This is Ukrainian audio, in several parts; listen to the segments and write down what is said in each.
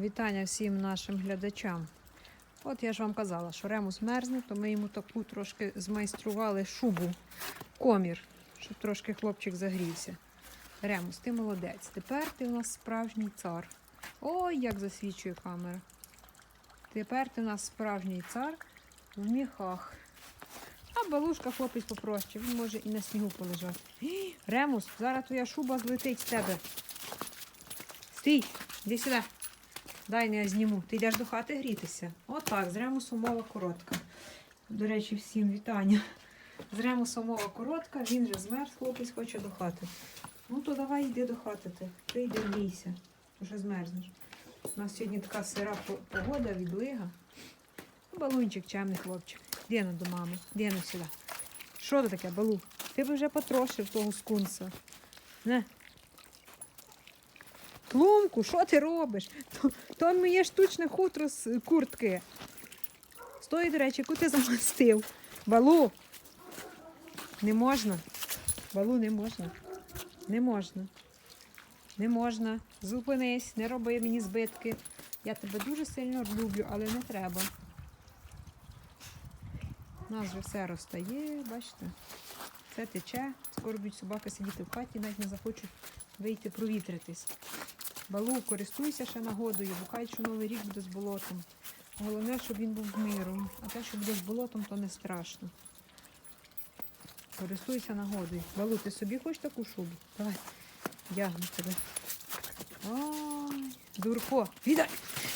Вітання всім нашим глядачам. От я ж вам казала, що Ремус мерзне, то ми йому таку трошки змайстрували шубу, комір, щоб трошки хлопчик загрівся. Ремус, ти молодець. Тепер ти у нас справжній цар. Ой, як засвічує камера. Тепер ти у нас справжній цар в міхах. А балушка хлопець попроще, він може і на снігу полежати. Ремус, зараз твоя шуба злетить з тебе. Стій, іди сюди. Дай не я зніму. Ти йдеш до хати грітися. Отак, з ремусом мова коротка. До речі, всім вітання. З ремусом мова коротка, він же змерз, хлопець хоче до хати. Ну то давай йди до хати ти. Ти йди грійся, вже змерзнеш. У нас сьогодні така сира погода, відлига. Ну, Балунчик, чемний хлопчик. Діна до мами, Діна сюди. Що це таке, балу? Ти б вже потрошив того скунса. Не. Тлумку, що ти робиш? То, то моє штучне хутро з куртки. Стої, до речі, яку ти замастив. Балу. Не можна. Балу не можна. Не можна. Не можна. Зупинись, не роби мені збитки. Я тебе дуже сильно люблю, але не треба. У нас вже все розтає, бачите? Все тече. Скоро будуть собаки сидіти в хаті, навіть не захочуть вийти провітритись. Балу, користуйся ще нагодою, бо кажуть, що новий рік буде з болотом. Головне, щоб він був з миром. А те, що буде з болотом, то не страшно. Користуйся нагодою. Балу, ти собі хочеш таку шубу? Давай, вдягну тебе. Ой, дурко. Віддай!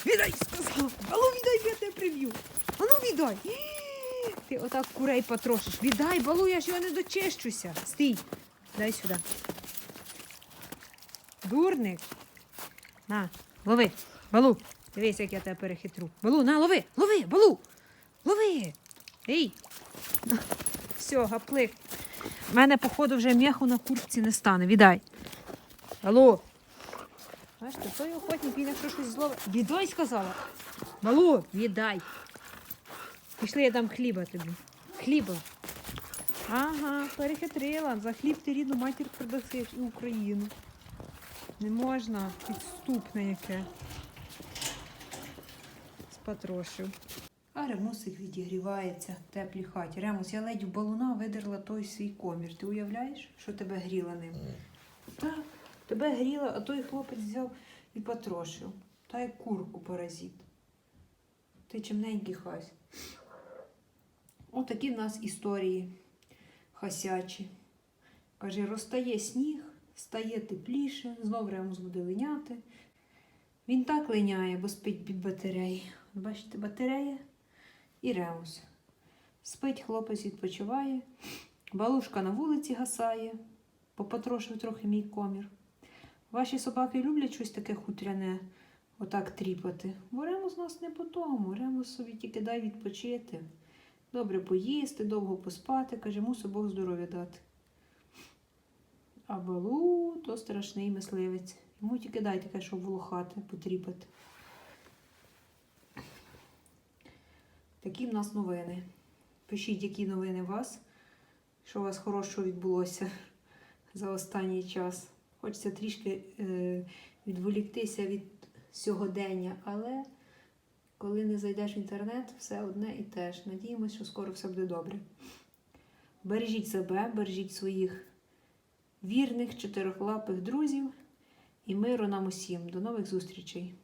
Віддай, сказав! Балу, віддай, я тебе приб'ю. А ну віддай! Ти отак курей потрошиш. Віддай, балу, я ж його не дочищуся. Стій. Дай сюди. Дурник. На, лови. Балу. Дивись, як я тебе перехитру. Балу, на, лови, лови, балу. Лови. Ей. Все, гаплик. У мене, походу, вже м'яху на куртці не стане. Віддай. Алло. Бачите, той охотник, він якщо щось зловить. Віддай, сказала. Балу, віддай. Пішли, я дам хліба тобі. Хліба. Ага, перехитрила. За хліб ти рідну матір продасиш і Україну. Не можна, підступне яке. Спатрошив. А ремусик відігрівається в теплій хаті. Ремус, я ледь в балуна видерла той свій комір. Ти уявляєш, що тебе гріла ним? Так, тебе гріла, а той хлопець взяв і потрошив. Та як курку паразит. Ти чимненький хась. Отакі в нас історії хасячі. Каже, розтає сніг, стає тепліше, знов ремус буде линяти. Він так линяє, бо спить під батареї. Бачите, батарея і ремус. Спить хлопець, відпочиває, балушка на вулиці гасає, попотрошив трохи мій комір. Ваші собаки люблять щось таке хутряне, отак тріпати. Бо ремус нас не по тому. Ремус собі тільки дай відпочити. Добре поїсти, довго поспати, каже, мусить Бог здоров'я дати. А балу то страшний мисливець. Йому тільки дай таке, щоб волохати, потріпати. Такі в нас новини. Пишіть, які новини у вас, що у вас хорошого відбулося за останній час. Хочеться трішки е, відволіктися від сьогодення, але коли не зайдеш в інтернет, все одне і те ж. Надіємося, що скоро все буде добре. Бережіть себе, бережіть своїх вірних чотирихлапих друзів і миру нам усім. До нових зустрічей!